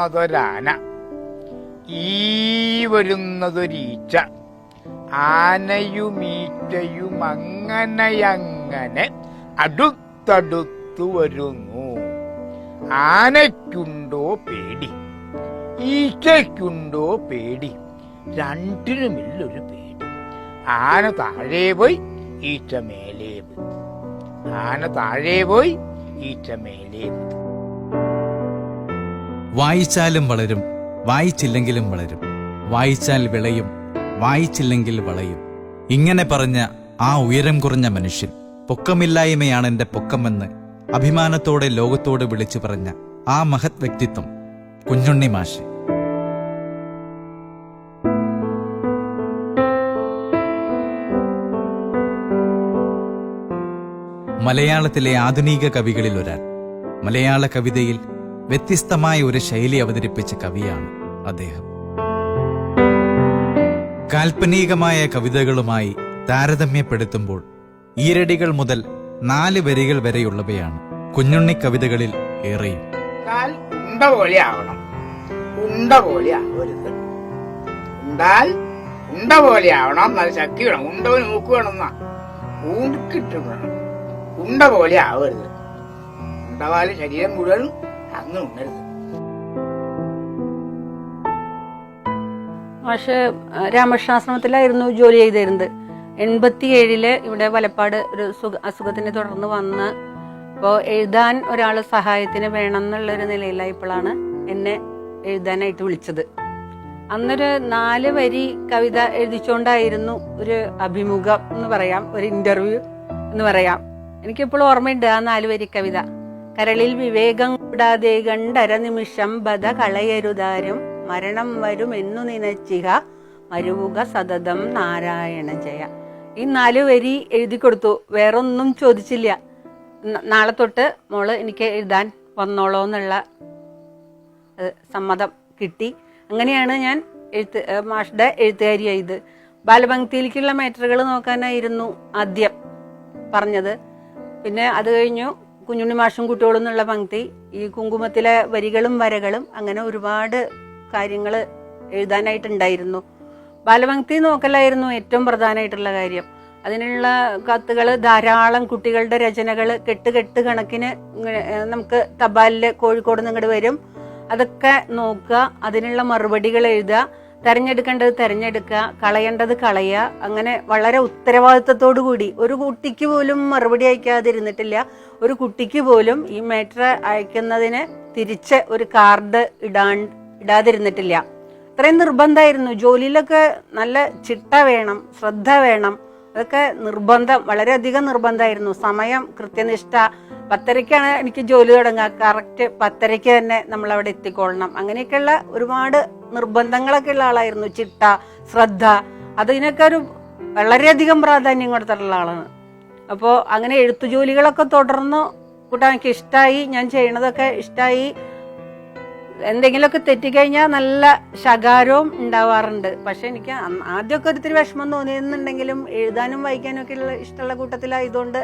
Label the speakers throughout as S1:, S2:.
S1: പോകുന്നതൊരാന ഈ വരുന്നതൊരീച്ച. ആനയുമീറ്റയും അങ്ങനെയങ്ങനെ അടുത്തടുത്തു വരുന്നു. ആനയ്ക്കുണ്ടോ പേടി ഈച്ചയ്ക്കുണ്ടോ പേടി രണ്ടിനുമില്ലൊരു പേടി. ആന താഴെ പോയി ഈച്ച മേലേ പോയി. ആന താഴെ പോയി ഈച്ച മേലേ പോയി.
S2: വായിച്ചാലും വളരും വായിച്ചില്ലെങ്കിലും വളരും. വായിച്ചാൽ വിളയും വായിച്ചില്ലെങ്കിൽ വളയും. ഇങ്ങനെ പറഞ്ഞ ആ ഉയരം കുറഞ്ഞ മനുഷ്യൻ പൊക്കമില്ലായ്മയാണ് എന്റെ പൊക്കമെന്ന് അഭിമാനത്തോടെ ലോകത്തോട് വിളിച്ചു പറഞ്ഞ ആ മഹത് വ്യക്തിത്വം കുഞ്ഞുണ്ണി മാഷ്. മലയാളത്തിലെ ആധുനിക കവികളിൽ ഒരാൾ മലയാള കവിതയിൽ വ്യത്യസ്തമായ ഒരു ശൈലി അവതരിപ്പിച്ച കവിയാണ് അദ്ദേഹം. കാൽപ്പനികമായ കവിതകളുമായി താരതമ്യപ്പെടുത്തുമ്പോൾ ഈരടികൾ മുതൽ നാല് വരികൾ വരെയുള്ളവയാണ് കുഞ്ഞുണ്ണി കവിതകളിൽ ഏറെയും.
S1: ഉണ്ട പോലെ ആവണം ഉണ്ട പോലെ ആവരുത് ഉണ്ടാൽ ഉണ്ട പോലെ ആവണം നല്ല ശക്തി വേണം. ഉണ്ടവന് ഊണ്ടിക്കിട്ട് വേണം. ഉണ്ട പോലെ ആവരുത് ഉണ്ടവാൽ ശരീരം മുഴുവൻ അങ്ങ് ഉണ്ടരുത്
S3: പക്ഷേ രാമകൃഷ്ണാശ്രമത്തിലായിരുന്നു ജോലി ചെയ്തിരുന്നത്. എൺപത്തി ഏഴിൽ ഇവിടെ വലപ്പാട് ഒരു സുഖ അസുഖത്തിനെ തുടർന്ന് വന്ന് അപ്പോൾ എഴുതാൻ ഒരാൾ സഹായത്തിന് വേണം എന്നുള്ളൊരു നിലയിലായപ്പോഴാണ് എന്നെ എഴുതാനായിട്ട് വിളിച്ചത്. അന്നൊരു നാല് വരി കവിത എഴുതിച്ചുകൊണ്ടായിരുന്നു ഒരു അഭിമുഖം എന്ന് പറയാം ഒരു ഇന്റർവ്യൂ എന്ന് പറയാം. എനിക്കിപ്പോഴും ഓർമ്മയുണ്ട് ആ നാല് വരി കവിത. കരളിൽ വിവേകം കൂടാതെ ഗണ്ടരനിമിഷം നിമിഷം ബധ കളയരുതാരും മരണം വരും എന്നു നിനച്ചിഹ മരുവുക സതതം നാരായണ ജയ ഈ നാല് വരി എഴുതി കൊടുത്തു. വേറൊന്നും ചോദിച്ചില്ല. നാളെ തൊട്ട് മോൾ എനിക്ക് എഴുതാൻ വന്നോളോ എന്നുള്ള സമ്മതം കിട്ടി. അങ്ങനെയാണ് ഞാൻ എഴുത്ത് മാഷുടെ എഴുത്തുകാരിയായത്. ബാലഭക്തിയിലേക്കുള്ള മാറ്ററുകൾ നോക്കാനായിരുന്നു ആദ്യം പറഞ്ഞത്. പിന്നെ അത് കഴിഞ്ഞു കുഞ്ഞുണ്ണി മാഷും കുട്ടികളും എന്നുള്ള പങ്ക്തി ഈ കുങ്കുമത്തിലെ വരികളും വരകളും അങ്ങനെ ഒരുപാട് കാര്യങ്ങൾ എഴുതാനായിട്ടുണ്ടായിരുന്നു. ബാലപങ്ക്തി നോക്കലായിരുന്നു ഏറ്റവും പ്രധാനമായിട്ടുള്ള കാര്യം. അതിനുള്ള കത്തുകൾ ധാരാളം കുട്ടികളുടെ രചനകൾ കെട്ട് കെട്ട് കണക്കിന് നമുക്ക് തപാലിൽ കോഴിക്കോട് നിന്ന് വരും. അതൊക്കെ നോക്കുക അതിനുള്ള മറുപടികൾ എഴുതുക. തെരഞ്ഞെടുക്കേണ്ടത് തെരഞ്ഞെടുക്കുക കളയേണ്ടത് കളയുക അങ്ങനെ വളരെ ഉത്തരവാദിത്തത്തോടു കൂടി. ഒരു കുട്ടിക്ക് പോലും മറുപടി അയക്കാതിരുന്നിട്ടില്ല. ഒരു കുട്ടിക്ക് പോലും ഈ മാറ്റർ അയക്കുന്നതിന് തിരിച്ച് ഒരു കാർഡ് ഇടാൻ ഇടാതിരുന്നിട്ടില്ല. അത്രയും നിർബന്ധമായിരുന്നു. ജോലിയിലൊക്കെ നല്ല ചിട്ട വേണം ശ്രദ്ധ വേണം. അതൊക്കെ നിർബന്ധം വളരെയധികം നിർബന്ധമായിരുന്നു. സമയം കൃത്യനിഷ്ഠ പത്തരയ്ക്കാണ് എനിക്ക് ജോലി തുടങ്ങുക. കറക്റ്റ് പത്തരയ്ക്ക് തന്നെ നമ്മൾ അവിടെ എത്തിക്കൊള്ളണം. അങ്ങനെയൊക്കെയുള്ള ഒരുപാട് നിർബന്ധങ്ങളൊക്കെ ഉള്ള ആളായിരുന്നു. ചിട്ട ശ്രദ്ധ അതിനൊക്കെ ഒരു വളരെയധികം പ്രാധാന്യം കൊടുത്തിട്ടുള്ള ആളാണ്. അപ്പോൾ അങ്ങനെ എഴുത്തു ജോലികളൊക്കെ തുടർന്ന് കൂട്ടാൻ എനിക്ക് ഇഷ്ടമായി ഞാൻ ചെയ്യണതൊക്കെ ഇഷ്ടമായി എന്തെങ്കിലുമൊക്കെ തെറ്റിക്കഴിഞ്ഞാൽ നല്ല ശകാരവും ഉണ്ടാവാറുണ്ട്. പക്ഷെ എനിക്ക് ആദ്യമൊക്കെ ഒരിത്തിരി വിഷമം തോന്നിയെന്നുണ്ടെങ്കിലും എഴുതാനും വായിക്കാനും ഒക്കെ ഉള്ള ഇഷ്ടമുള്ള കൂട്ടത്തിലായതുകൊണ്ട്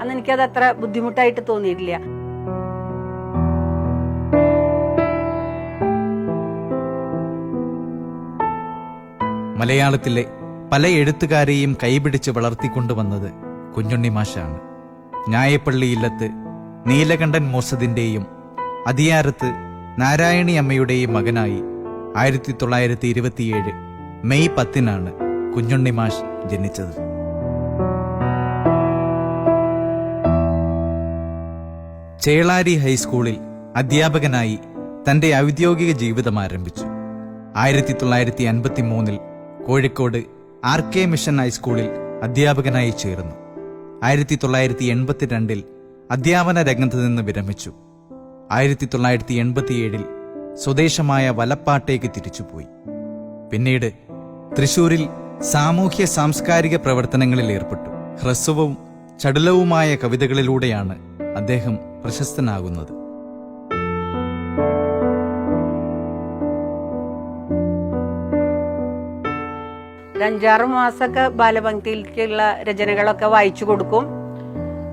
S3: അന്ന് എനിക്കത് അത്ര ബുദ്ധിമുട്ടായിട്ട് തോന്നിയിട്ടില്ല.
S2: മലയാളത്തിലെ പല എഴുത്തുകാരെയും കൈപിടിച്ച് വളർത്തിക്കൊണ്ടുവന്നത് കുഞ്ഞുണ്ണി മാഷാണ്. ഞായപ്പള്ളി ഇല്ലത്ത് നീലകണ്ഠൻ മോസദിന്റെയും അതിയാരത്ത് നാരായണി അമ്മയുടെയും മകനായി ആയിരത്തി തൊള്ളായിരത്തി ഇരുപത്തിയേഴ് മെയ് പത്തിനാണ് കുഞ്ഞുണ്ണി മാഷ് ജനിച്ചത്. ചേളാരി ഹൈസ്കൂളിൽ അധ്യാപകനായി തന്റെ ഔദ്യോഗിക ജീവിതം ആരംഭിച്ചു. ആയിരത്തി തൊള്ളായിരത്തി അൻപത്തി മൂന്നിൽ കോഴിക്കോട് ആർ കെ മിഷൻ ഹൈസ്കൂളിൽ അധ്യാപകനായി ചേർന്നു. ആയിരത്തി തൊള്ളായിരത്തി എൺപത്തിരണ്ടിൽ അധ്യാപന രംഗത്ത് നിന്ന് വിരമിച്ചു. ആയിരത്തി തൊള്ളായിരത്തി എൺപത്തിയേഴിൽ സ്വദേശമായ വലപ്പാട്ടേക്ക് തിരിച്ചുപോയി. പിന്നീട് തൃശൂരിൽ സാമൂഹ്യ സാംസ്കാരിക പ്രവർത്തനങ്ങളിൽ ഏർപ്പെട്ടു. ഹ്രസ്വവും ചടുലവുമായ കവിതകളിലൂടെയാണ് അദ്ദേഹം പ്രശസ്തനാകുന്നത്.
S3: അഞ്ചാറ് മാസമൊക്കെ ബാലപംക്തിയിലേക്കുള്ള രചനകളൊക്കെ വായിച്ചു കൊടുക്കും.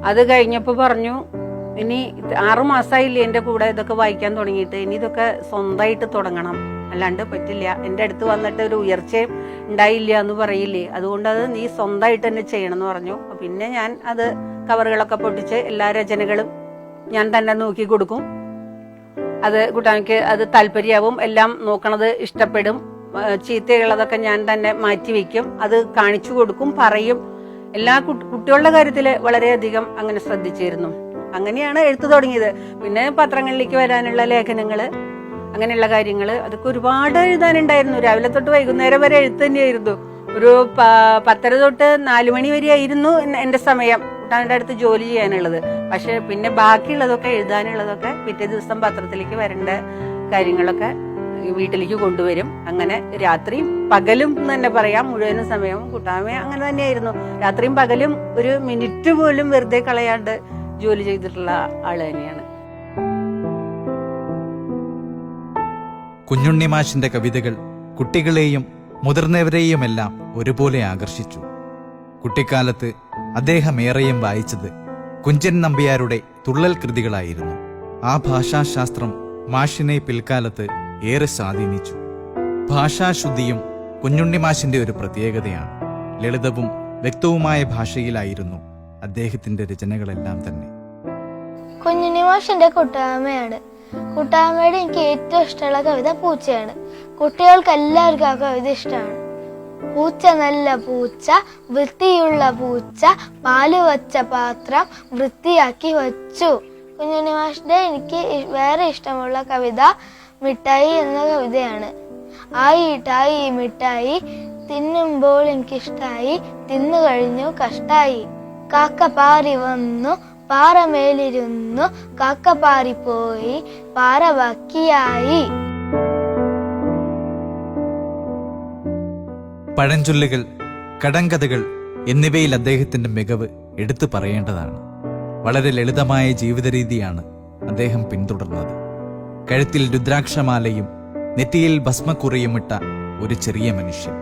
S3: അത് കഴിഞ്ഞപ്പോൾ പറഞ്ഞു ഇനി ആറു മാസമായില്ലേ എന്റെ കൂടെ ഇതൊക്കെ വായിക്കാൻ തുടങ്ങിയിട്ട്. ഇനി ഇതൊക്കെ സ്വന്തമായിട്ട് തുടങ്ങണം. അല്ലാണ്ട് പറ്റില്ല. എന്റെ അടുത്ത് വന്നിട്ട് ഒരു ഉയർച്ചയും ഉണ്ടായില്ല എന്ന് പറയില്ലേ. അതുകൊണ്ട് അത് നീ സ്വന്തമായിട്ട് തന്നെ ചെയ്യണം എന്ന് പറഞ്ഞു പിന്നെ ഞാൻ അത് കവറുകളൊക്കെ പൊട്ടിച്ച് എല്ലാ രചനകളും ഞാൻ തന്നെ നോക്കി കൊടുക്കും. അത് കുട്ടാനക്ക് അത് താല്പര്യമാവും. എല്ലാം നോക്കണത് ഇഷ്ടപ്പെടും. ചീത്തയുള്ളതൊക്കെ ഞാൻ തന്നെ മാറ്റി വെക്കും അത് കാണിച്ചു കൊടുക്കും പറയും. എല്ലാ കുട്ടി- കുട്ടികളുടെ കാര്യത്തിൽ വളരെയധികം അങ്ങനെ ശ്രദ്ധിച്ചിരുന്നു. അങ്ങനെയാണ് എഴുത്തു തുടങ്ങിയത്. പിന്നെ പത്രങ്ങളിലേക്ക് വരാനുള്ള ലേഖനങ്ങൾ അങ്ങനെയുള്ള കാര്യങ്ങൾ അതൊക്കെ ഒരുപാട് എഴുതാനുണ്ടായിരുന്നു. രാവിലെ തൊട്ട് വൈകുന്നേരം വരെ എഴുത്ത് തന്നെയായിരുന്നു. ഒരു പത്തര തൊട്ട് നാലു മണി വരെ ആയിരുന്നു എന്റെ സമയം. കുട്ടാന്റെ അടുത്ത് ജോലി ചെയ്യാനുള്ളത്. പക്ഷെ പിന്നെ ബാക്കിയുള്ളതൊക്കെ എഴുതാനുള്ളതൊക്കെ പിറ്റേ ദിവസം പത്രത്തിലേക്ക് വരേണ്ട കാര്യങ്ങളൊക്കെ വീട്ടിലേക്ക് കൊണ്ടുവരും. അങ്ങനെ രാത്രിയും പകലും എന്ന് തന്നെ പറയാം. മുഴുവനും സമയവും കുട്ടാമ അങ്ങനെ തന്നെയായിരുന്നു. രാത്രിയും പകലും ഒരു മിനിറ്റ് പോലും വെറുതെ കളയാണ്ട് ജോലി ചെയ്തിട്ടുള്ള ആൾ തന്നെയാണ്.
S2: കുഞ്ഞുണ്ണി മാഷിന്റെ കവിതകൾ കുട്ടികളെയും മുതിർന്നവരെയുമെല്ലാം ഒരുപോലെ ആകർഷിച്ചു. കുട്ടിക്കാലത്ത് അദ്ദേഹം ഏറെയും വായിച്ചത് കുഞ്ചൻ നമ്പിയാരുടെ തുള്ളൽ കൃതികളായിരുന്നു. ആ ഭാഷാശാസ്ത്രം മാഷിനെ പിൽക്കാലത്ത് ഏറെ സ്വാധീനിച്ചു. ഭാഷാശുദ്ധിയും കുഞ്ഞുണ്ണിമാഷിന്റെ ഒരു പ്രത്യേകതയാണ്. ലളിതവും വ്യക്തവുമായ ഭാഷയിലായിരുന്നു അദ്ദേഹത്തിന്റെ രചനകളെല്ലാം തന്നെ.
S4: കുഞ്ഞുണ്ണി മാഷിന്റെ കൂട്ടായ്മയാണ്. കൂട്ടായ്മയുടെ എനിക്ക് ഏറ്റവും ഇഷ്ടമുള്ള കവിത പൂച്ചയാണ്. കുട്ടികൾക്ക് എല്ലാവർക്കും ആ കവിത ഇഷ്ടമാണ്. പൂച്ച നല്ല പൂച്ച വൃത്തിയുള്ള പൂച്ച പാൽ വച്ച പാത്രം വൃത്തിയാക്കി വച്ചു. കുഞ്ഞുണ്ണി മാഷിന്റെ എനിക്ക് വേറെ ഇഷ്ടമുള്ള കവിത മിഠായി എന്ന കവിതയാണ്. ആയി ഇട്ടായി മിഠായി തിന്നുമ്പോൾ എനിക്കിഷ്ടായി തിന്നു കഴിഞ്ഞു കഷ്ടായി. കാക്ക പാറി വന്നു പാറമേലിരുന്നു കാക്ക പാറിപ്പോയി പാറ ബാക്കിയായി
S2: പഴഞ്ചൊല്ലുകൾ കടങ്കഥകൾ എന്നിവയിൽ അദ്ദേഹത്തിന്റെ മികവ് എടുത്തു പറയേണ്ടതാണ്. വളരെ ലളിതമായ ജീവിത രീതിയാണ് അദ്ദേഹം പിന്തുടർന്നത്. കഴുത്തിൽ രുദ്രാക്ഷമാലയും നെറ്റിയിൽ ഭസ്മക്കുറിയുമിട്ട ഒരു ചെറിയ മനുഷ്യൻ.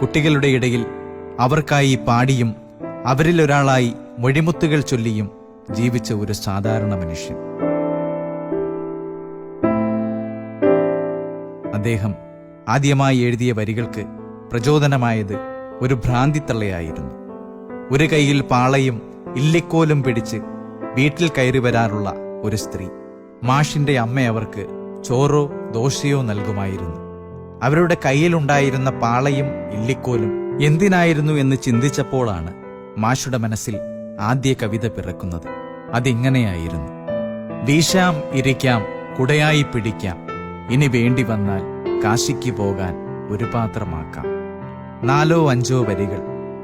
S2: കുട്ടികളുടെ ഇടയിൽ അവർക്കായി പാടിയും അവരിൽ ഒരാളായി മൊഴിമുത്തുകൾ ചൊല്ലിയും ജീവിച്ച ഒരു സാധാരണ മനുഷ്യൻ. അദ്ദേഹം ആദ്യമായി എഴുതിയ വരികൾക്ക് പ്രചോദനമായത് ഒരു ഭ്രാന്തിത്തള്ളയായിരുന്നു. ഒരു കൈയിൽ പാളയും ഇല്ലിക്കോലും പിടിച്ച് വീട്ടിൽ കയറി വരാറുള്ള ഒരു സ്ത്രീ. മാഷിന്റെ അമ്മ അവർക്ക് ചോറോ ദോശയോ നൽകുമായിരുന്നു. അവരുടെ കയ്യിലുണ്ടായിരുന്ന പാളയും ഇല്ലിക്കോലും എന്തിനായിരുന്നു എന്ന് ചിന്തിച്ചപ്പോഴാണ് മാഷുടെ മനസ്സിൽ ആദ്യ കവിത പിറക്കുന്നത്. അതിങ്ങനെയായിരുന്നു. വീശാം ഇരിക്കാം കുടയായി പിടിക്കാം. ഇനി വേണ്ടി വന്നാൽ കാശിക്ക് പോകാൻ ഒരു പാത്രമാക്കാം. നാലോ അഞ്ചോ വരികൾ.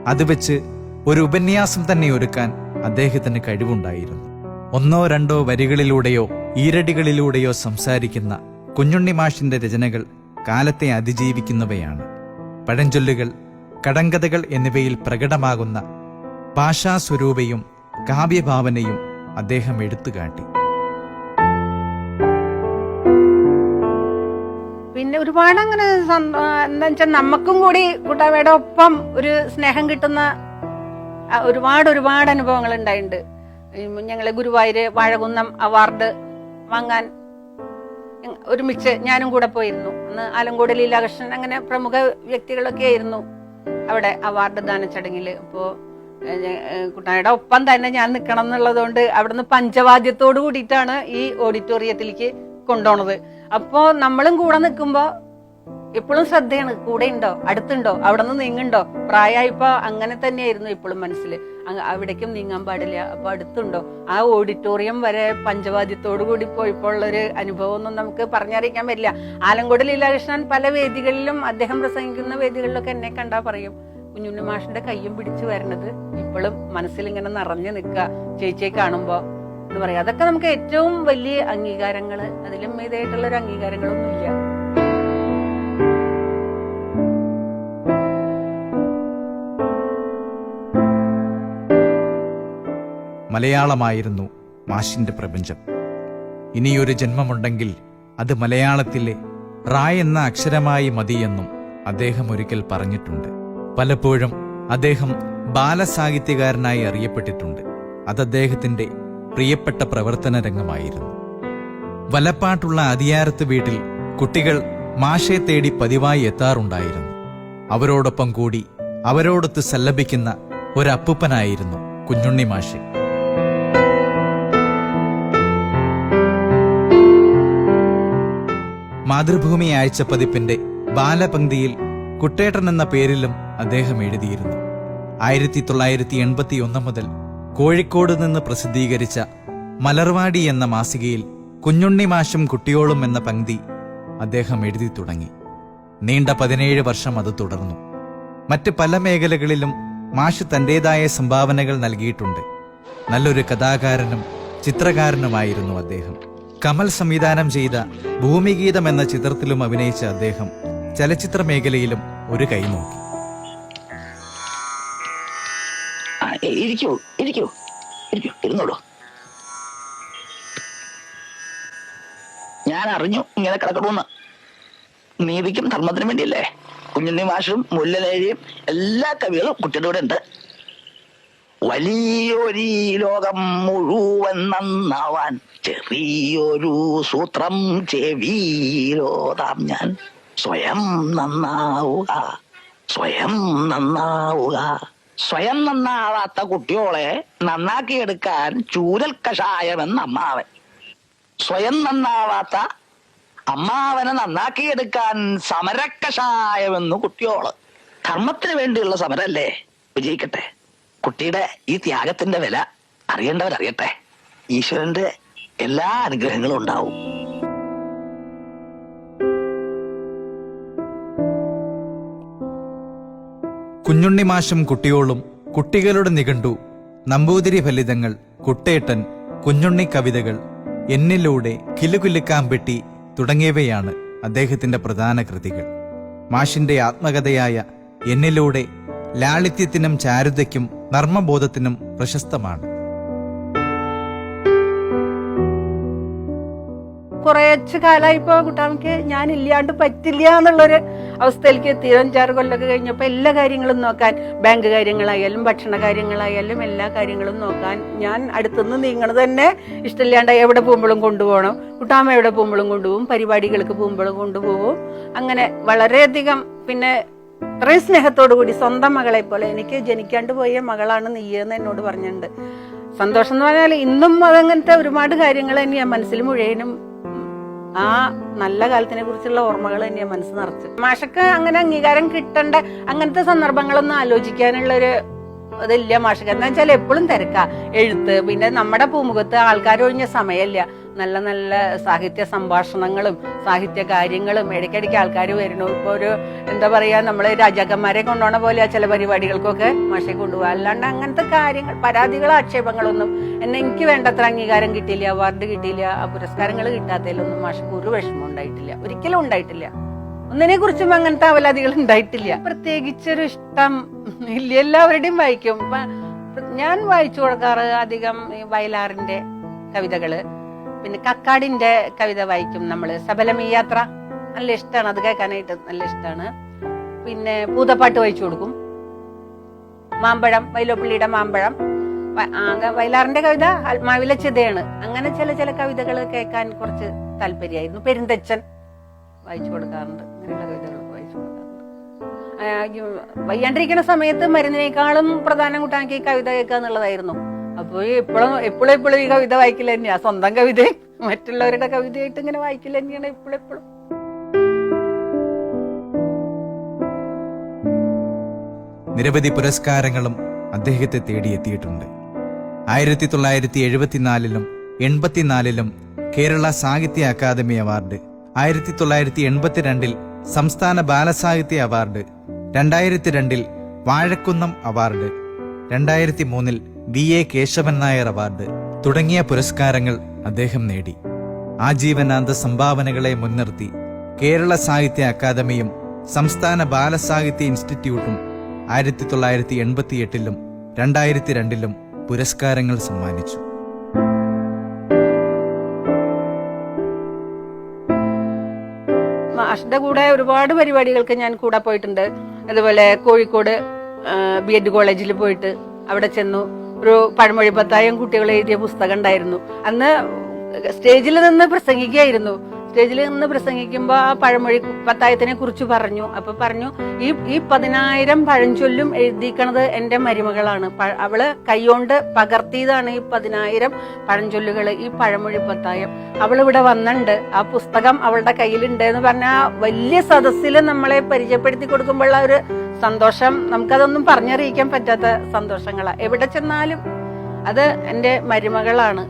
S2: അത് വെച്ച് ഒരു ഉപന്യാസം തന്നെ ഒരുക്കാൻ അദ്ദേഹത്തിന് കഴിവുണ്ടായിരുന്നു. ഒന്നോ രണ്ടോ വരികളിലൂടെയോ ഈരടികളിലൂടെയോ സംസാരിക്കുന്ന കുഞ്ഞുണ്ണി മാഷിന്റെ രചനകൾ കാലത്തെ അതിജീവിക്കുന്നവയാണ്. പഴഞ്ചൊല്ലുകൾ കടങ്കഥകൾ എന്നിവയിൽ പ്രകടമാകുന്ന ഭാഷാസ്വരൂപയും കാവ്യഭാവനയും അദ്ദേഹം എടുത്തുകാട്ടി.
S3: പിന്നെ ഒരുപാട് അങ്ങനെ എന്താ വെച്ചാൽ നമുക്കും കൂടി കുട്ടാവയുടെ ഒപ്പം ഒരു സ്നേഹം കിട്ടുന്ന ഒരുപാട് ഒരുപാട് അനുഭവങ്ങൾ ഉണ്ടായിട്ടുണ്ട് ഞങ്ങളെ ഗുരുവായൂര് വാഴകുന്നം അവാർഡ് വാങ്ങാൻ ഒരുമിച്ച് ഞാനും കൂടെ പോയിരുന്നു. അന്ന് ആലങ്കോട് ലീലാകൃഷ്ണൻ അങ്ങനെ പ്രമുഖ വ്യക്തികളൊക്കെ ആയിരുന്നു അവിടെ അവാർഡ് ദാന ചടങ്ങിൽ അപ്പോ കുട്ടായുടെ ഒപ്പം തന്നെ ഞാൻ നിൽക്കണം എന്നുള്ളതുകൊണ്ട് അവിടുന്ന് പഞ്ചവാദ്യത്തോട് കൂടിയിട്ടാണ് ഈ ഓഡിറ്റോറിയത്തിലേക്ക് കൊണ്ടുപോണത്. അപ്പോ നമ്മളും കൂടെ നിൽക്കുമ്പോൾ എപ്പോഴും ശ്രദ്ധയാണ് കൂടെ ഉണ്ടോ അടുത്തുണ്ടോ അവിടെ നിന്ന് നീങ്ങുണ്ടോ പ്രായമായപ്പോ അങ്ങനെ തന്നെയായിരുന്നു ഇപ്പോഴും മനസ്സിൽ അവിടേക്കും നീങ്ങാൻ പാടില്ല അപ്പൊ അടുത്തുണ്ടോ? ആ ഓഡിറ്റോറിയം വരെ പഞ്ചവാദ്യത്തോടു കൂടി പോയപ്പോൾ ഉള്ളൊരു അനുഭവം ഒന്നും നമുക്ക് പറഞ്ഞറിയിക്കാൻ പറ്റില്ല. ആലങ്കോട് ലീലാകൃഷ്ണൻ പല വേദികളിലും അദ്ദേഹം പ്രസംഗിക്കുന്ന വേദികളിലൊക്കെ എന്നെ കണ്ടാ പറയും. കുഞ്ഞുണ്ണി മാഷിന്റെ കയ്യും പിടിച്ചു വരണത് ഇപ്പോഴും മനസ്സിൽ ഇങ്ങനെ നിറഞ്ഞു നിൽക്കുക ചേച്ചിയെ കാണുമ്പോ എന്ന് പറയാം അതൊക്കെ നമുക്ക് ഏറ്റവും വലിയ അംഗീകാരങ്ങൾ. അതിലും ഇതായിട്ടുള്ള ഒരു അംഗീകാരങ്ങളൊന്നുമില്ല.
S2: മലയാളമായിരുന്നു മാഷിന്റെ പ്രപഞ്ചം. ഇനിയൊരു ജന്മമുണ്ടെങ്കിൽ അത് മലയാളത്തിലെ റായ് എന്ന അക്ഷരമായി മതിയെന്നും അദ്ദേഹം ഒരിക്കൽ പറഞ്ഞിട്ടുണ്ട്. പലപ്പോഴും അദ്ദേഹം ബാലസാഹിത്യകാരനായി അറിയപ്പെട്ടിട്ടുണ്ട്. അത് അദ്ദേഹത്തിന്റെ പ്രിയപ്പെട്ട പ്രവർത്തന രംഗമായിരുന്നു. വലപ്പാട്ടുള്ള അതിയാരത്ത് വീട്ടിൽ കുട്ടികൾ മാഷെ തേടി പതിവായി എത്താറുണ്ടായിരുന്നു. അവരോടൊപ്പം കൂടി അവരോടൊത്ത് സല്ലപിക്കുന്ന ഒരപ്പൂപ്പനായിരുന്നു കുഞ്ഞുണ്ണി മാഷെ. മാതൃഭൂമി ആഴ്ച പതിപ്പിന്റെ ബാലപംക്തിയിൽ കുട്ടേട്ടൻ എന്ന പേരിലും അദ്ദേഹം എഴുതിയിരുന്നു. ആയിരത്തി തൊള്ളായിരത്തി എൺപത്തി ഒന്ന് മുതൽ കോഴിക്കോട് നിന്ന് പ്രസിദ്ധീകരിച്ച മലർവാടി എന്ന മാസികയിൽ കുഞ്ഞുണ്ണി മാഷും കുട്ടിയോളും എന്ന പങ്ക്തി അദ്ദേഹം എഴുതി തുടങ്ങി. നീണ്ട പതിനേഴ് വർഷം അത് തുടർന്നു. മറ്റ് പല മേഖലകളിലും മാഷ് തന്റേതായ സംഭാവനകൾ നൽകിയിട്ടുണ്ട്. നല്ലൊരു കഥാകാരനും ചിത്രകാരനുമായിരുന്നു അദ്ദേഹം. കമൽ സംവിധാനം ചെയ്ത ഭൂമിഗീതം എന്ന ചിത്രത്തിലും അഭിനയിച്ച അദ്ദേഹം ചലച്ചിത്ര മേഖലയിലും ഒരു കൈനോക്കി
S5: ഇരിക്കൂ ഇരിക്കൂ ഇരിക്കൂ ഇരുന്നോളൂ. ഞാൻ അറിഞ്ഞു ഇങ്ങനെ കിടക്കണമെന്ന് നീതിക്കും ധർമ്മത്തിനും വേണ്ടിയല്ലേ? കുഞ്ഞുണ്ണി മാഷും മുല്ലനേഴിയും എല്ലാ കവികളും കുട്ടിയുടെ കൂടെ ഉണ്ട്. വലിയൊരു ലോകം മുഴുവൻ നന്നാവാൻ ചെറിയൊരു സൂത്രം ചെവിയിലോതാം ഞാൻ. സ്വയം നന്നാവുക സ്വയം നന്നാവുക. സ്വയം നന്നാവാത്ത കുട്ടിയോളെ നന്നാക്കിയെടുക്കാൻ ചൂരൽ കഷായമെന്ന് അമ്മാവൻ. സ്വയം നന്നാവാത്ത അമ്മാവനെ നന്നാക്കിയെടുക്കാൻ സമരക്കഷായമെന്ന് കുട്ടിയോൾ. ധർമ്മത്തിന് വേണ്ടിയുള്ള സമരല്ലേ? വിജയിക്കട്ടെ. കുട്ടിയുടെ ഈ ത്യാഗത്തിന്റെ വില അറിയേണ്ടവരറിയട്ടെ. ഈശ്വരന്റെ എല്ലാ അനുഗ്രഹങ്ങളും ഉണ്ടാവും.
S2: കുഞ്ഞുണ്ണി മാഷും കുട്ടിയോളും കുട്ടികളുടെ നിഘണ്ടു നമ്പൂതിരി ഫലിതങ്ങൾ കുട്ടേട്ടൻ കുഞ്ഞുണ്ണി കവിതകൾ എന്നിലൂടെ കിലുകിലുക്കാമ്പെട്ടി തുടങ്ങിയവയാണ് അദ്ദേഹത്തിന്റെ പ്രധാന കൃതികൾ. മാഷിന്റെ ആത്മകഥയായ എന്നിലൂടെ ലാളിത്യത്തിനും ചാരുതയ്ക്കും നർമ്മബോധത്തിനും പ്രശസ്തമാണ്.
S3: കുറച്ച് കാലമായി കുട്ടികൾക്ക് ഞാൻ ഇല്ലാണ്ട് പറ്റില്ല എന്നുള്ളൊരു അവസ്ഥയിലേക്ക് എത്തി അഞ്ചാറ് കൊല്ലമൊക്കെ കഴിഞ്ഞപ്പോൾ എല്ലാ കാര്യങ്ങളും നോക്കാൻ ബാങ്ക് കാര്യങ്ങളായാലും ഭക്ഷണ കാര്യങ്ങളായാലും എല്ലാ കാര്യങ്ങളും നോക്കാൻ ഞാൻ അടുത്തുനിന്ന് നീങ്ങണത് തന്നെ ഇഷ്ടമില്ലാണ്ട് എവിടെ പോകുമ്പോഴും കൊണ്ടുപോകണം. കുട്ടാമ എവിടെ പോകുമ്പോഴും കൊണ്ടുപോകും. പരിപാടികൾക്ക് പോകുമ്പോഴും കൊണ്ടുപോകും. അങ്ങനെ വളരെയധികം പിന്നെ ഇത്രയും സ്നേഹത്തോടു കൂടി സ്വന്തം മകളെ പോലെ എനിക്ക് ജനിക്കാണ്ട് പോയ മകളാണ് നീയെന്ന് എന്നോട് പറഞ്ഞിട്ടുണ്ട്. സന്തോഷം എന്ന് പറഞ്ഞാൽ ഇന്നും അതങ്ങനത്തെ ഒരുപാട് കാര്യങ്ങൾ തന്നെയാണ് മനസ്സിൽ മുഴുവനും ആ നല്ല കാലത്തിനെ കുറിച്ചുള്ള ഓർമ്മകൾ തന്നെയാണ് മനസ്സ് നിറച്ച്. മാഷക്ക് അങ്ങനെ അംഗീകാരം കിട്ടേണ്ട അങ്ങനത്തെ സന്ദർഭങ്ങളൊന്നും ആലോചിക്കാനുള്ള ഒരു ഇതില്ല മാഷക്ക്. എന്താ വെച്ചാൽ എപ്പോഴും തിരക്കാ. എഴുത്ത് പിന്നെ നമ്മുടെ പൂമുഖത്ത് ആൾക്കാരൊഴിഞ്ഞ സമയമില്ല സമയമല്ല. നല്ല നല്ല സാഹിത്യ സംഭാഷണങ്ങളും സാഹിത്യ കാര്യങ്ങളും ഇടയ്ക്കിടയ്ക്ക് ആൾക്കാർ വരുന്നു. ഇപ്പൊ ഒരു എന്താ പറയാ നമ്മൾ രാജാക്കന്മാരെ കൊണ്ടുപോണ പോലെ ചില പരിപാടികൾക്കൊക്കെ മാഷെ കൊണ്ടുപോകുക അല്ലാണ്ട് അങ്ങനത്തെ കാര്യങ്ങൾ പരാതികളോ ആക്ഷേപങ്ങളൊന്നും എന്നെ എനിക്ക് വേണ്ടത്ര അംഗീകാരം കിട്ടിയില്ല അവാർഡ് കിട്ടിയില്ല ആ പുരസ്കാരങ്ങൾ കിട്ടാത്തതിലൊന്നും മാഷക്ക് ഒരു വിഷമം ഉണ്ടായിട്ടില്ല. ഒരിക്കലും ഉണ്ടായിട്ടില്ല. ഒന്നിനെ കുറിച്ചും അങ്ങനത്തെ അവലാദികൾ ഉണ്ടായിട്ടില്ല. പ്രത്യേകിച്ചൊരു ഇഷ്ടം ഇല്ല എല്ലാവരുടെയും വായിക്കും. ഞാൻ വായിച്ചു കൊടുക്കാറ് അധികം വയലാറിന്റെ കവിതകൾ. പിന്നെ കക്കാടിന്റെ കവിത വായിക്കും നമ്മൾ. ഈ യാത്ര. നല്ല ഇഷ്ടമാണ് അത് കേൾക്കാനായിട്ട് നല്ല ഇഷ്ടമാണ് പിന്നെ പൂതപ്പാട്ട് വായിച്ചു കൊടുക്കും. മാമ്പഴം വൈലോപ്പിള്ളിയുടെ മാമ്പഴം. വയലാറിന്റെ കവിത ആത്മാവിലെ ചിതയാണ്. അങ്ങനെ ചില ചില കവിതകൾ കേൾക്കാൻ കുറച്ച് താല്പര്യമായിരുന്നു. പെരുന്തച്ചൻ വായിച്ചു കൊടുക്കാറുണ്ട്. അങ്ങനെയുള്ള കവിതകളൊക്കെ വായിച്ചു കൊടുക്കാറുണ്ട്. വയ്യാണ്ടിരിക്കുന്ന സമയത്ത് മരുന്നിനേക്കാളും പ്രധാനം കൂട്ടാൻ കവിത കേൾക്കുക എന്നുള്ളതായിരുന്നു. അപ്പോൾ എപ്പോഴും എപ്പോഴും എപ്പോഴും ഈ കവിത വായിക്കില്ല തന്നെയാ. സ്വന്തം കവിതയും മറ്റുള്ളവരുടെ കവിതയായിട്ട് ഇങ്ങനെ വായിക്കില്ല തന്നെയാണ് എപ്പോഴും എപ്പോഴും
S2: നിരവധി പുരസ്കാരങ്ങളും അദ്ദേഹത്തെ തേടിയെത്തിയിട്ടുണ്ട് ആയിരത്തി തൊള്ളായിരത്തി എഴുപത്തിനാലിലും എൺപത്തിനാലിലും കേരള സാഹിത്യ അക്കാദമി അവാർഡ് ആയിരത്തി തൊള്ളായിരത്തി എൺപത്തിരണ്ടിൽ സംസ്ഥാന ബാലസാഹിത്യ അവാർഡ് രണ്ടായിരത്തി രണ്ടിൽ വാഴക്കുന്നം അവാർഡ് രണ്ടായിരത്തി മൂന്നിൽ V A Keshavan Nair award തുടങ്ങിയ പുരസ്കാരങ്ങൾ അദ്ദേഹം നേടി. ആജീവനാന്ത സംഭാവനകളെ മുൻനിർത്തി കേരള സാഹിത്യ അക്കാദമിയും സംസ്ഥാന ബാലസാഹിത്യ ഇൻസ്റ്റിറ്റ്യൂട്ടും ആയിരത്തി തൊള്ളായിരത്തി എൺപത്തിയെട്ടിലും രണ്ടായിരത്തി രണ്ടിലും പുരസ്കാരങ്ങൾ സമ്മാനിച്ചു.
S3: മാഷിന്റെ കൂടെ ഒരുപാട് പരിപാടികൾക്ക് ഞാൻ കൂടെ പോയിട്ടുണ്ട്. അതുപോലെ കോഴിക്കോട് ബി എഡ് കോളേജിൽ പോയിട്ട് അവിടെ ചെന്നു. ഒരു പഴമൊഴി പത്തായം കുട്ടികൾ എഴുതിയ പുസ്തകം ഉണ്ടായിരുന്നു. അന്ന് സ്റ്റേജിൽ നിന്ന് പ്രസംഗിക്കുകയായിരുന്നു. സ്റ്റേജിൽ നിന്ന് പ്രസംഗിക്കുമ്പോൾ ആ പഴമൊഴി പത്തായത്തിനെ കുറിച്ച് പറഞ്ഞു. അപ്പൊ പറഞ്ഞു ഈ ഈ പതിനായിരം പഴഞ്ചൊല്ലും എഴുതിക്കണത് എന്റെ മരുമകളാണ്. അവൾ കൈകൊണ്ട് പകർത്തിയതാണ് ഈ പതിനായിരം പഴഞ്ചൊല്ലുകൾ ഈ പഴമൊഴി പത്തായം. അവൾ ഇവിടെ വന്നിട്ടുണ്ട് ആ പുസ്തകം അവളുടെ കയ്യിലുണ്ട് എന്ന് പറഞ്ഞ വലിയ സദസ്സിൽ നമ്മളെ പരിചയപ്പെടുത്തി കൊടുക്കുമ്പോഴുള്ള ഒരു സന്തോഷം. നമുക്കതൊന്നും പറഞ്ഞറിയിക്കാൻ പറ്റാത്ത സന്തോഷങ്ങളാണ് എവിടെ ചെന്നാലും അത് എന്റെ മരുമകളാണ്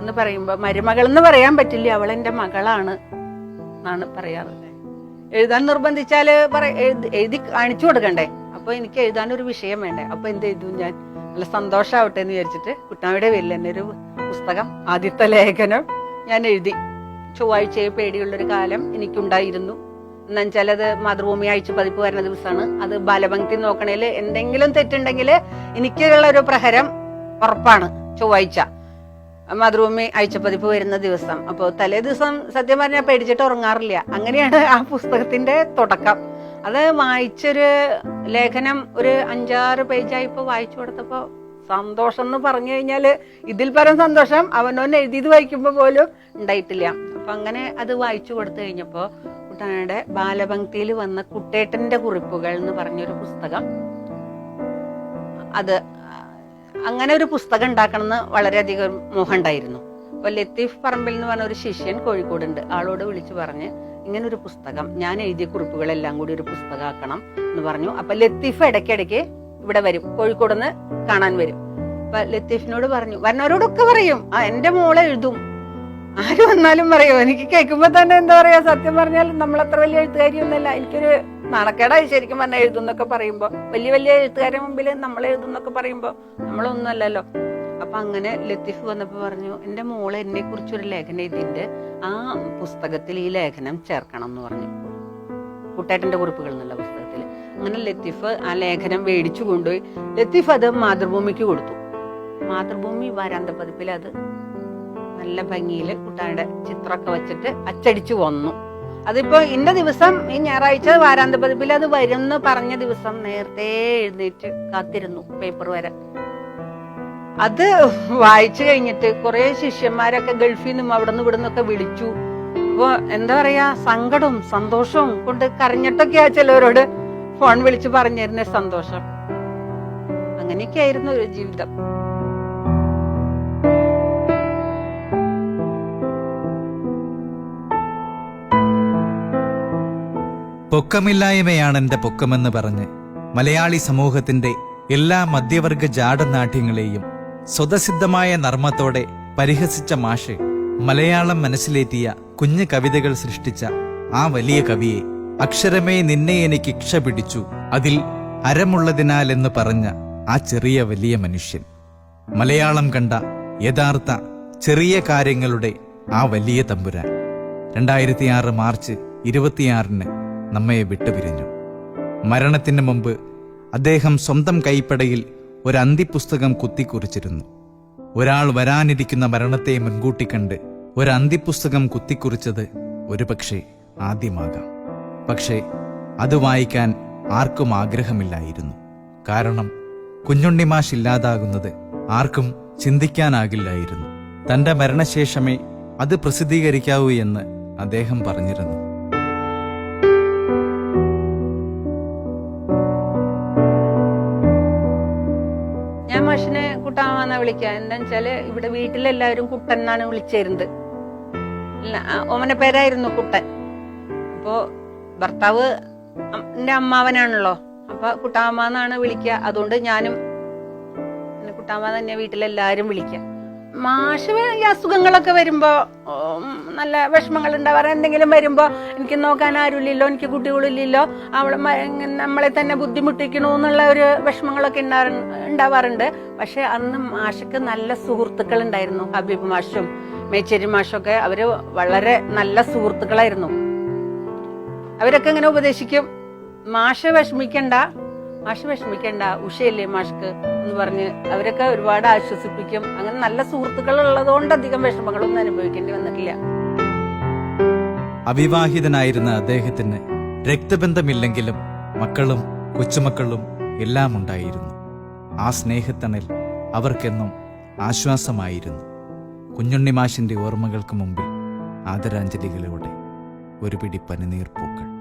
S3: എന്ന് പറയുമ്പോൾ മരുമകൾ എന്ന് പറയാൻ പറ്റില്ല അവൾ എന്റെ മകളാണ് എന്നാണ് പറയാറ്. എഴുതാൻ നിർബന്ധിച്ചാൽ പറ- എഴുതി- കാണിച്ചു കൊടുക്കണ്ടേ? അപ്പോൾ എനിക്ക് എഴുതാൻ ഒരു വിഷയം വേണ്ടേ? അപ്പോൾ എന്ത് എഴുതും ഞാൻ? നല്ല സന്തോഷമാവട്ടെ എന്ന് വിചാരിച്ചിട്ട് കുട്ടാവിടെ പേരിൽ തന്നെ ഒരു പുസ്തകം ആദ്യത്തെ ലേഖനം ഞാൻ എഴുതി. ചൊവ്വാഴ്ചയെ പേടിയുള്ളൊരു കാലം എനിക്കുണ്ടായിരുന്നു. എന്നുവെച്ചാൽ അത് മാതൃഭൂമി ആഴ്ച പതിപ്പ് വരുന്ന ദിവസമാണ്. അത് ബാലഭംഗത്തിൽ നോക്കണേൽ എന്തെങ്കിലും തെറ്റുണ്ടെങ്കിൽ എനിക്കുള്ള ഒരു പ്രഹരം ഉറപ്പാണ് ചൊവ്വാഴ്ച. മാതൃഭൂമി പതിപ്പ് വരുന്ന ദിവസം. അപ്പോൾ തലേ ദിവസം സത്യം പറഞ്ഞാൽ പേടിച്ചിട്ട് ഉറങ്ങാറില്ല. അങ്ങനെയാണ് ആ പുസ്തകത്തിന്റെ തുടക്കം. അത് വായിച്ചൊരു ലേഖനം ഒരു അഞ്ചാറ് പേജായിപ്പോ വായിച്ചു കൊടുത്തപ്പോ സന്തോഷം എന്ന് പറഞ്ഞു കഴിഞ്ഞാൽ ഇതിൽ പരം സന്തോഷം അവനോൻ എഴുതിയത് വായിക്കുമ്പോ പോലും ഉണ്ടായിട്ടില്ല. അപ്പൊ അങ്ങനെ അത് വായിച്ചു കൊടുത്തു കഴിഞ്ഞപ്പോ കുട്ടനാട് ബാലപംക്തിയിൽ വന്ന കുട്ടേട്ടന്റെ കുറിപ്പുകൾ എന്ന് പറഞ്ഞൊരു പുസ്തകം. അത് അങ്ങനെ ഒരു പുസ്തകം ഉണ്ടാക്കണമെന്ന് വളരെയധികം മോഹം ഉണ്ടായിരുന്നു അപ്പൊ ലത്തീഫ് പറമ്പിൽ എന്ന് പറഞ്ഞ ഒരു ശിഷ്യൻ കോഴിക്കോടുണ്ട്. ആളോട് വിളിച്ചു പറഞ്ഞ് ഇങ്ങനെ ഒരു പുസ്തകം ഞാൻ എഴുതിയ കുറിപ്പുകളെല്ലാം കൂടി ഒരു പുസ്തകമാക്കണം എന്ന് പറഞ്ഞു. അപ്പൊ ലത്തീഫ് ഇടയ്ക്കിടയ്ക്ക് ഇവിടെ വരും കോഴിക്കോട് നിന്ന് കാണാൻ വരും. അപ്പൊ ലത്തീഫിനോട് പറഞ്ഞു വരണവരോടൊക്കെ പറയും ആ എന്റെ മോളെ എഴുതും ആര് വന്നാലും പറയോ. എനിക്ക് കേൾക്കുമ്പോ തന്നെ എന്താ പറയാ സത്യം പറഞ്ഞാൽ നമ്മൾ അത്ര വലിയ എഴുത്തുകാരിയൊന്നുമല്ല. എനിക്കൊരു നാണക്കേടായി ശരിക്കും പറഞ്ഞാൽ എഴുതുന്നൊക്കെ പറയുമ്പോ വലിയ വലിയ എഴുത്തുകാരുടെ മുമ്പിൽ നമ്മൾ എഴുതുന്നൊക്കെ പറയുമ്പോ നമ്മളൊന്നും അല്ലല്ലോ അപ്പൊ അങ്ങനെ ലത്തീഫ് വന്നപ്പോ പറഞ്ഞു എന്റെ മോൾ എന്നെ കുറിച്ചൊരു ലേഖനം എഴുതിയിട്ട് ആ പുസ്തകത്തിൽ ഈ ലേഖനം ചേർക്കണം എന്ന് പറഞ്ഞു. കുട്ടേട്ടന്റെ കുറിപ്പുകൾ എന്നുള്ള പുസ്തകത്തിൽ. അങ്ങനെ ലത്തീഫ് ആ ലേഖനം മേടിച്ചു കൊണ്ടുപോയി. ലത്തീഫ് അത് മാതൃഭൂമിക്ക് കൊടുത്തു. മാതൃഭൂമി വാരാന്ത പതിപ്പിൽ അത് നല്ല ഭംഗിയിൽ കുട്ടായുടെ ചിത്രമൊക്കെ വെച്ചിട്ട് അച്ചടിച്ചു വന്നു. അതിപ്പോ ഇന്ന ദിവസം ഈ ഞായറാഴ്ച വാരാന്ത പതിപ്പിൽ അത് വരുമെന്ന് പറഞ്ഞ ദിവസം നേരത്തെ എഴുന്നേറ്റ് കാത്തിരുന്നു പേപ്പർ വരെ. അത് വായിച്ചു കഴിഞ്ഞിട്ട് കുറെ ശിഷ്യന്മാരൊക്കെ ഗൾഫിൽ നിന്നും അവിടെ നിന്ന് ഇവിടെ നിന്നൊക്കെ വിളിച്ചു. അപ്പൊ എന്താ പറയാ സങ്കടവും സന്തോഷവും കൊണ്ട് കരഞ്ഞിട്ടൊക്കെയാ ചിലവരോട് ഫോൺ വിളിച്ച് പറഞ്ഞിരുന്ന സന്തോഷം. അങ്ങനെയൊക്കെ ആയിരുന്നു ഒരു ജീവിതം.
S2: പൊക്കമില്ലായ്മയാണ് എന്റെ പൊക്കമെന്ന് പറഞ്ഞ് മലയാളി സമൂഹത്തിന്റെ എല്ലാ മധ്യവർഗ ജാടനാട്യങ്ങളെയും സ്വതസിദ്ധമായ നർമ്മത്തോടെ പരിഹസിച്ച മാഷ് മലയാളം മനസ്സിലേറ്റിയ കുഞ്ഞു കവിതകൾ സൃഷ്ടിച്ച ആ വലിയ കവിയെ അക്ഷരമേ നിന്നെ എനിക്ക് ഇക്ഷ പിടിച്ചു. അതിൽ അരമുള്ളതിനാൽ എന്ന് പറഞ്ഞ ആ ചെറിയ വലിയ മനുഷ്യൻ. മലയാളം കണ്ട യഥാർത്ഥ ചെറിയ കാര്യങ്ങളുടെ ആ വലിയ തമ്പുരാൻ. രണ്ടായിരത്തി ആറ് മാർച്ച് ഇരുപത്തിയാറിന് നമ്മെ വിട്ടുപിരിഞ്ഞു. മരണത്തിന് മുമ്പ് അദ്ദേഹം സ്വന്തം കൈപ്പടയിൽ ഒരു അന്തിപ്പുസ്തകം കുത്തിക്കുറിച്ചിരുന്നു. ഒരാൾ വരാനിരിക്കുന്ന മരണത്തെ മുൻകൂട്ടി കണ്ട് ഒരു അന്തിപ്പുസ്തകം കുത്തിക്കുറിച്ചത് ഒരുപക്ഷെ ആദ്യമാകാം. പക്ഷേ അത് വായിക്കാൻ ആർക്കും ആഗ്രഹമില്ലായിരുന്നു. കാരണം കുഞ്ഞുണ്ണിമാഷ് ഇല്ലാതാകുന്നത് ആർക്കും ചിന്തിക്കാനാകില്ലായിരുന്നു. തന്റെ മരണശേഷമേ അത് പ്രസിദ്ധീകരിക്കാവൂ എന്ന് അദ്ദേഹം പറഞ്ഞിരുന്നു.
S3: മാഷിനെ കുട്ടാമെന്നാ വിളിക്കുക. എന്താ വെച്ചാൽ ഇവിടെ വീട്ടിലെല്ലാവരും കുട്ടൻ എന്നാണ് വിളിച്ചിരുന്നത്. ഓമന പേരായിരുന്നു കുട്ടൻ. അപ്പോ ഭർത്താവ് എന്റെ അമ്മാവനാണല്ലോ. അപ്പൊ കുട്ടാമ്മ എന്നാണ് വിളിക്കുക. അതുകൊണ്ട് ഞാനും കുട്ടാമ്മ തന്നെ വീട്ടിലെല്ലാരും വിളിക്കുക. മാഷ് ഈ അസുഖങ്ങളൊക്കെ വരുമ്പോ നല്ല വിഷമങ്ങൾ ഉണ്ടാവാറ് എന്തെങ്കിലും വരുമ്പോ എനിക്ക് നോക്കാൻ ആരുമില്ലല്ലോ എനിക്ക് കുട്ടികളില്ലല്ലോ. അവളെ നമ്മളെ തന്നെ ബുദ്ധിമുട്ടിക്കണു എന്നുള്ള ഒരു വിഷമങ്ങളൊക്കെ ഉണ്ടാവാറുണ്ട് പക്ഷെ അന്ന് മാഷക്ക് നല്ല സുഹൃത്തുക്കൾ ഉണ്ടായിരുന്നു ഹബീബ് മാഷും മേച്ചേരി മാഷൊക്കെ അവർ വളരെ നല്ല സുഹൃത്തുക്കളായിരുന്നു. അവരൊക്കെ ഇങ്ങനെ ഉപദേശിക്കും? മാഷ വിഷമിക്കണ്ട. മാഷ് വിഷമിക്കണ്ട ഉഷയല്ലേ മാഷ്ക്ക് എന്ന് പറഞ്ഞ് അവരൊക്കെ ഒരുപാട് ആശ്വസിപ്പിക്കും. അങ്ങനെ നല്ല സുഹൃത്തുക്കൾ ഉള്ളതുകൊണ്ട് അധികം വിഷമങ്ങളൊന്നും അനുഭവിക്കേണ്ടി വന്നിട്ടില്ല.
S2: അവിവാഹിതനായിരുന്ന അദ്ദേഹത്തിന് രക്തബന്ധമില്ലെങ്കിലും മക്കളും കൊച്ചുമക്കളും എല്ലാം ഉണ്ടായിരുന്നു. ആ സ്നേഹത്തണൽ അവർക്കെന്നും ആശ്വാസമായിരുന്നു. കുഞ്ഞുണ്ണിമാഷിന്റെ ഓർമ്മകൾക്ക് മുമ്പിൽ ആദരാഞ്ജലികളോടെ ഒരു പിടി പനിനീർപ്പൂക്കൾ.